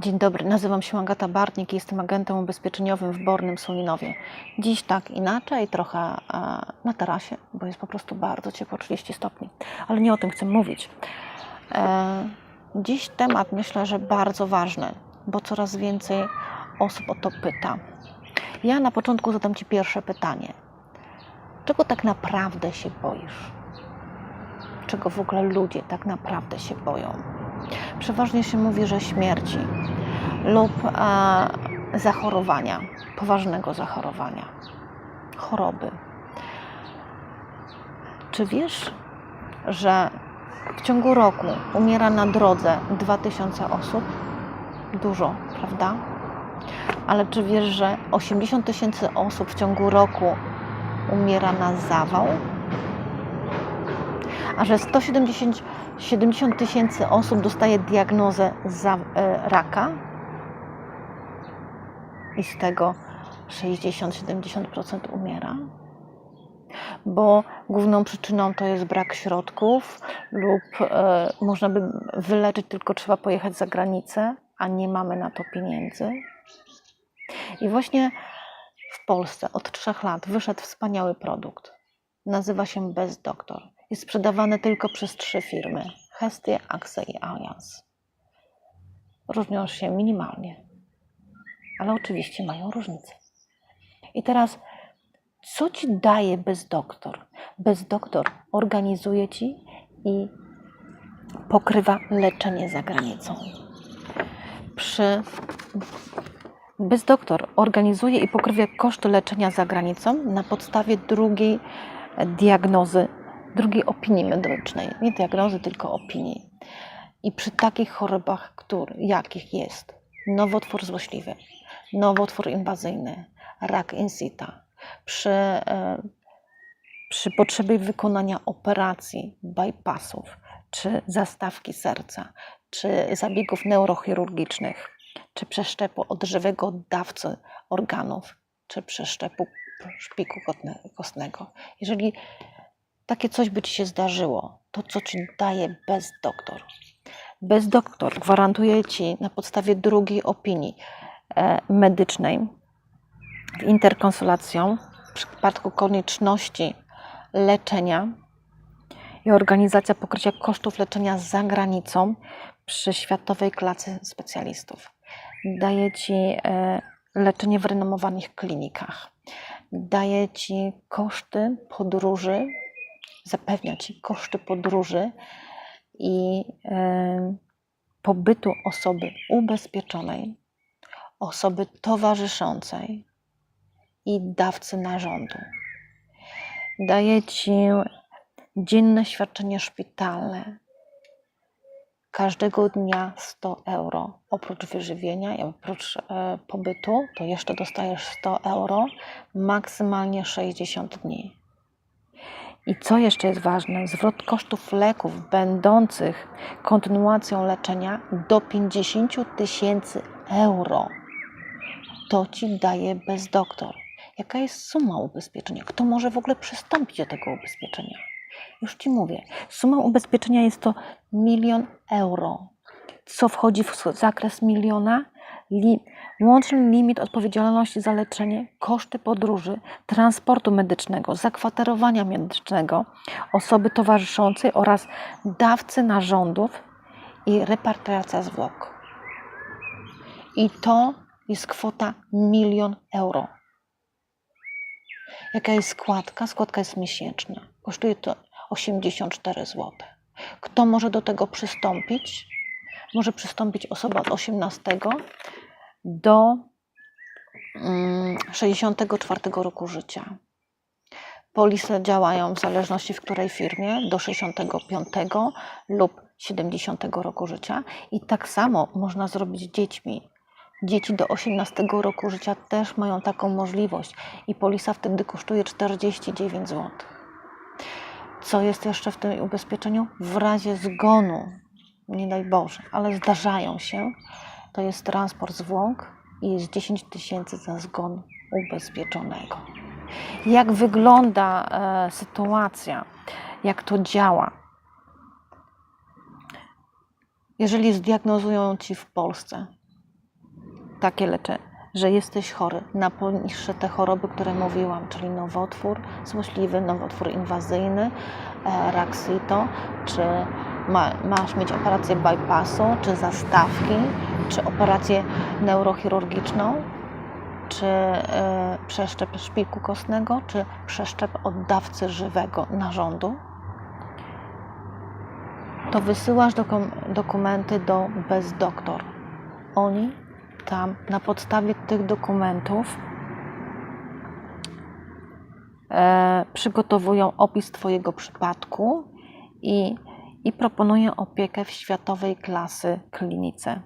Dzień dobry, nazywam się Agata Bartnik i jestem agentem ubezpieczeniowym w Bornym Sulinowie. Dziś tak inaczej, trochę e, na tarasie, bo jest po prostu bardzo ciepło, 30 stopni, ale nie o tym chcę mówić. E, Dziś temat myślę, że bardzo ważny, bo coraz więcej osób o to pyta. Ja na początku zadam Ci pierwsze pytanie. Czego tak naprawdę się boisz? Czego w ogóle ludzie tak naprawdę się boją? Przeważnie się mówi, że śmierci lub e, zachorowania, poważnego zachorowania, choroby. Czy wiesz, że w ciągu roku umiera na drodze 2000 osób? Dużo, prawda? Ale czy wiesz, że 80 tysięcy osób w ciągu roku umiera na zawał? A że 170 70 tysięcy osób dostaje diagnozę za, e, raka i z tego 60-70% umiera? Bo główną przyczyną to jest brak środków, lub e, można by wyleczyć, tylko trzeba pojechać za granicę, a nie mamy na to pieniędzy. I właśnie w Polsce od trzech lat wyszedł wspaniały produkt. Nazywa się Bez Doktor. Jest sprzedawany tylko przez trzy firmy: Hestia, Axe i Allianz. Różnią się minimalnie, ale oczywiście mają różnice. I teraz, co ci daje Bez Doktor? Bez Doktor organizuje ci i pokrywa leczenie za granicą. Przy Bez Doktor organizuje i pokrywa koszty leczenia za granicą na podstawie drugiej diagnozy, drugiej opinii medycznej. Nie diagnozy, tylko opinii. I przy takich chorobach, który, jakich jest nowotwór złośliwy, nowotwór inwazyjny, rak in situ, przy, e, przy potrzebie wykonania operacji, bypassów, czy zastawki serca, czy zabiegów neurochirurgicznych, czy przeszczepu odżywego dawcy organów, czy przeszczepu szpiku kostne- kostnego. Jeżeli takie coś by Ci się zdarzyło, to co Ci daje bez doktor? Bez doktor gwarantuje Ci na podstawie drugiej opinii e, medycznej interkonsulacją w przypadku konieczności leczenia i organizacja pokrycia kosztów leczenia za granicą przy światowej klasy specjalistów. Daje Ci e, leczenie w renomowanych klinikach. Daje Ci koszty podróży, zapewnia Ci koszty podróży i e, pobytu osoby ubezpieczonej, osoby towarzyszącej i dawcy narządu. Daje Ci dzienne świadczenie szpitalne. Każdego dnia 100 euro. Oprócz wyżywienia i oprócz e, pobytu, to jeszcze dostajesz 100 euro, maksymalnie 60 dni. I co jeszcze jest ważne? Zwrot kosztów leków będących kontynuacją leczenia do 50 tysięcy euro. To ci daje bez doktor. Jaka jest suma ubezpieczenia? Kto może w ogóle przystąpić do tego ubezpieczenia? Już ci mówię, suma ubezpieczenia jest to milion euro. Co wchodzi w zakres miliona? Li, łączny limit odpowiedzialności za leczenie, koszty podróży, transportu medycznego, zakwaterowania medycznego, osoby towarzyszącej oraz dawcy narządów i repatriacja zwłok. I to jest kwota milion euro. Jaka jest składka? Składka jest miesięczna. Kosztuje to 84 zł. Kto może do tego przystąpić? Może przystąpić osoba od 18 do mm, 64 roku życia. Polisy działają w zależności w której firmie do 65 lub 70 roku życia i tak samo można zrobić z dziećmi. Dzieci do 18 roku życia też mają taką możliwość i polisa wtedy kosztuje 49 zł. Co jest jeszcze w tym ubezpieczeniu? W razie zgonu, nie daj Boże, ale zdarzają się, to jest transport zwłok i jest 10 tysięcy za zgon ubezpieczonego. Jak wygląda e, sytuacja, jak to działa? Jeżeli zdiagnozują ci w Polsce takie leczenie, że jesteś chory na poniższe te choroby, które mówiłam, czyli nowotwór złośliwy, nowotwór inwazyjny, e, rak sito, czy ma, masz mieć operację bypassu, czy zastawki, czy operację neurochirurgiczną, czy e, przeszczep szpiku kostnego, czy przeszczep oddawcy żywego narządu, to wysyłasz dokum- dokumenty do Bezdoktor. Oni tam na podstawie tych dokumentów e, przygotowują opis Twojego przypadku i, i proponują opiekę w światowej klasy klinice.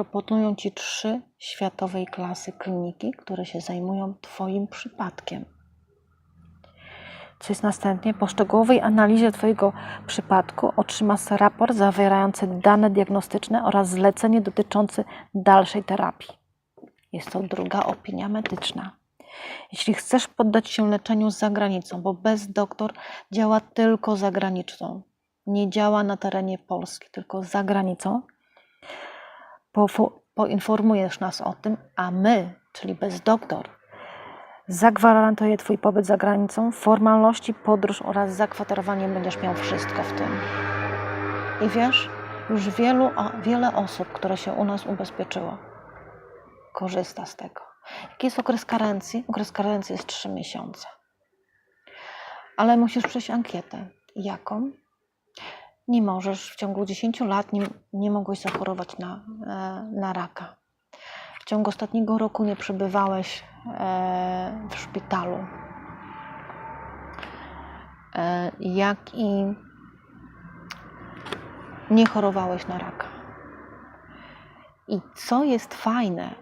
Proponują Ci trzy światowej klasy kliniki, które się zajmują Twoim przypadkiem. Co jest następnie? Po szczegółowej analizie Twojego przypadku otrzymasz raport zawierający dane diagnostyczne oraz zlecenie dotyczące dalszej terapii. Jest to druga opinia medyczna. Jeśli chcesz poddać się leczeniu za granicą, bo bez doktor działa tylko za granicą, nie działa na terenie Polski, tylko za granicą, poinformujesz nas o tym, a my, czyli bez doktor, zagwarantuje Twój pobyt za granicą, formalności, podróż oraz zakwaterowanie. Będziesz miał wszystko w tym. I wiesz, już wielu, wiele osób, które się u nas ubezpieczyło, korzysta z tego. Jaki jest okres karencji? Okres karencji jest 3 miesiące. Ale musisz przejść ankietę. Jaką? Nie możesz w ciągu 10 lat nie, nie mogłeś zachorować na, e, na raka. W ciągu ostatniego roku nie przebywałeś e, w szpitalu. E, Jak i nie chorowałeś na raka. I co jest fajne,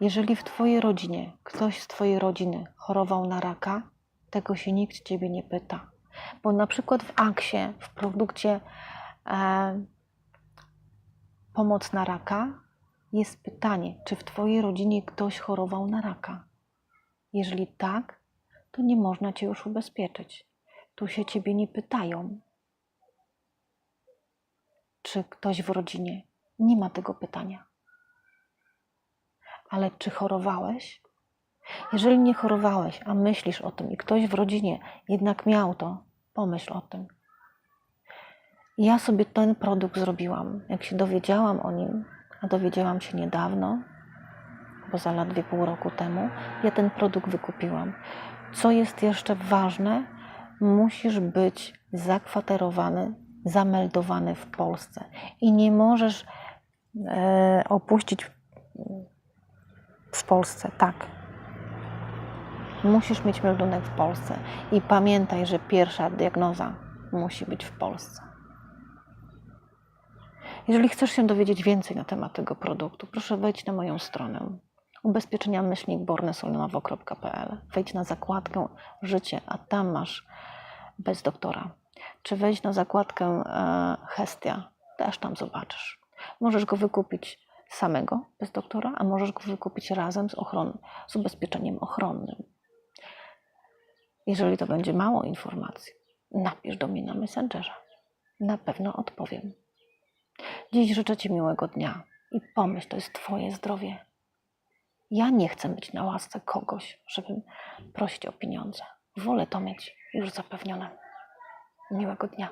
jeżeli w Twojej rodzinie ktoś z Twojej rodziny chorował na raka, tego się nikt Ciebie nie pyta. Bo na przykład w Aksie, w produkcie e, Pomoc na raka, jest pytanie, czy w Twojej rodzinie ktoś chorował na raka. Jeżeli tak, to nie można Cię już ubezpieczyć. Tu się Ciebie nie pytają, czy ktoś w rodzinie. Nie ma tego pytania. Ale czy chorowałeś? Jeżeli nie chorowałeś, a myślisz o tym i ktoś w rodzinie jednak miał to, pomyśl o tym. Ja sobie ten produkt zrobiłam. Jak się dowiedziałam o nim, a dowiedziałam się niedawno, bo za lat pół roku temu, ja ten produkt wykupiłam. Co jest jeszcze ważne, musisz być zakwaterowany, zameldowany w Polsce i nie możesz e, opuścić w Polsce, tak. Musisz mieć meldunek w Polsce i pamiętaj, że pierwsza diagnoza musi być w Polsce. Jeżeli chcesz się dowiedzieć więcej na temat tego produktu, proszę wejdź na moją stronę ubezpieczenia myślnik bornesolnowo.pl. Wejdź na zakładkę życie, a tam masz bez doktora. Czy wejdź na zakładkę e, Hestia, też tam zobaczysz. Możesz go wykupić samego, bez doktora, a możesz go wykupić razem z, ochron- z ubezpieczeniem ochronnym. Jeżeli to będzie mało informacji, napisz do mnie na Messengerze. Na pewno odpowiem. Dziś życzę Ci miłego dnia i pomyśl, to jest Twoje zdrowie. Ja nie chcę być na łasce kogoś, żeby prosić o pieniądze. Wolę to mieć już zapewnione. Miłego dnia.